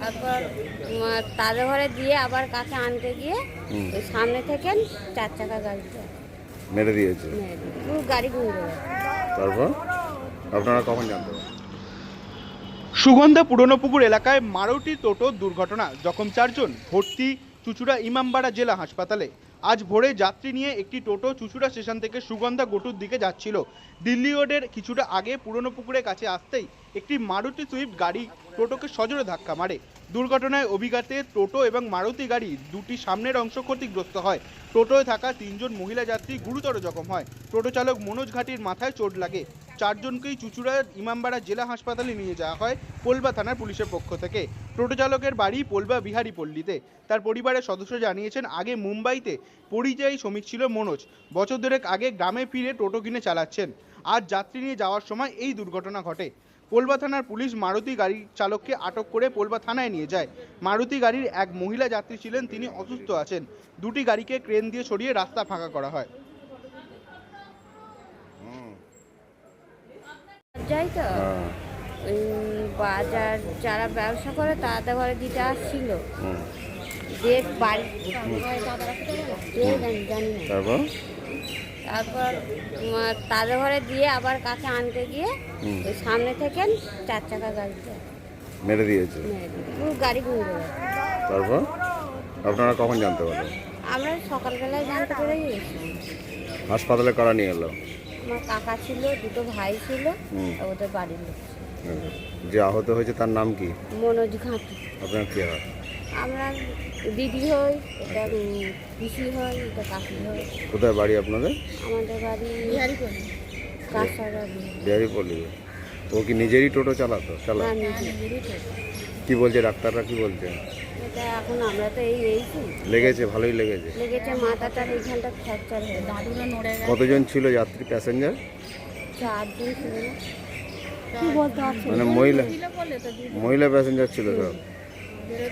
তারপর তাদের ঘরে দিয়ে আবার কাছে আনতে গিয়ে ওই সামনে থেকে চার চাকা গাড়িতে মেরে দিয়েছে। পুরো গাড়ি ঘুরে তারপর? আপনারা কখন জানতে সুগন্ধা পুরনোপুকুর এলাকায় মারোটি টোটো দুর্ঘটনা। জখম চারজন ভর্তি চুচুড়া ইমামবাড়া জেলা হাসপাতালে। আজ ভোরে যাত্রী নিয়ে একটি টোটো চুচুড়া স্টেশন থেকে সুগন্ধা গোটুর দিকে যাচ্ছিল। দিল্লি রোডের কিছুটা আগে পুরনো পুকুরের কাছে আসতেই একটি মারুতি সুইফট গাড়ি টোটোকে সজোরে ধাক্কা মারে। দুর্ঘটনায় অভিঘাতে টোটো এবং মারুতি গাড়ি দুটি সামনের অংশ ক্ষতিগ্রস্ত হয়। টোটোয় থাকা তিনজন মহিলা যাত্রী গুরুতর জখম হয়। টোটো চালক মনোজ ঘাটির মাথায় চোট লাগে। চারজনকেই চুচুড়ার ইমামবাড়া জেলা হাসপাতালে নিয়ে যাওয়া হয় পোলবা থানার পুলিশের পক্ষ থেকে। টোটো চালকের বাড়ি পোলবা বিহারি পল্লীতে। তার পরিবারের সদস্য জানিয়েছেন আগে মুম্বাইতে পরিযায়ী শ্রমিক ছিল মনোজ। বছর দেড়েক আগে গ্রামে ফিরে টোটো কিনে চালাচ্ছেন। আজ যাত্রী নিয়ে যাওয়ার সময় এই দুর্ঘটনা ঘটে। পোলবা থানার পুলিশ মারুতি গাড়ির চালককে আটক করে পোলবা থানায় নিয়ে যায়। মারুতি গাড়ির এক মহিলা যাত্রী ছিলেন তিনি অসুস্থ আছেন। দুটি গাড়িকে ক্রেন দিয়ে সরিয়ে রাস্তা ফাঁকা করা হয়। যাই তো। হ্যাঁ। বাজার যারা ব্যবসা করে তাদের ঘরে দিতে আসছিল। হুম। বাড়ি তারপর? তারপর তাদের ঘরে দিয়ে আবার কাছে আনতে গিয়ে ওই সামনে থেকে চার চাকা গাড়িটা মেরে দিয়েছে। পুরো গাড়ি ঘুরে তারপর? আপনারা কখন জানতে পারলেন? আমরা সকালবেলায় জানতে পেরে গেছি হাসপাতালে কারা নিয়ে এলো? আমার কাকা ছিল দুটো ভাই ছিল। ওদের বাড়ির লোক ছিল। যে আহত হয়েছে তার নাম কি? মনোজ ঘাঁটি। আপনার কি হয়? আমরা দিদি হই এটা পিসি হয় এটা কাকি হয়। কোথায় বাড়ি আপনাদের? আমাদের বাড়ি কাঁসারা বিহারি পল্লী ও কি নিজেরই টোটো চালাতো? চালা কি বলছে ডাক্তাররা কি বলছে? এটা এখন আমরা তো এই এইছি। লেগেছে ভালোই লেগেছে। লেগেছে মাথাটার এইখানটা ফ্র্যাকচার হয়ে দাদুরা নড়ে গেছে। কতজন ছিল যাত্রী প্যাসেঞ্জার? চারজন ছিল। মানে মহিলা মহিলা প্যাসেঞ্জার ছিল সব।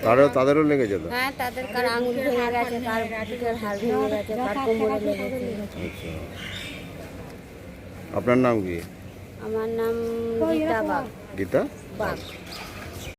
তারও তাদেরও লেগে যেত হ্যাঁ তাদের কার আঙুল ভেঙে গেছে কার বুকের হাড় ভেঙে গেছে কার কোমরে লেগেছে আচ্ছা। আপনার নাম কি? আমার নাম গীতা বাগ গীতা? বাগ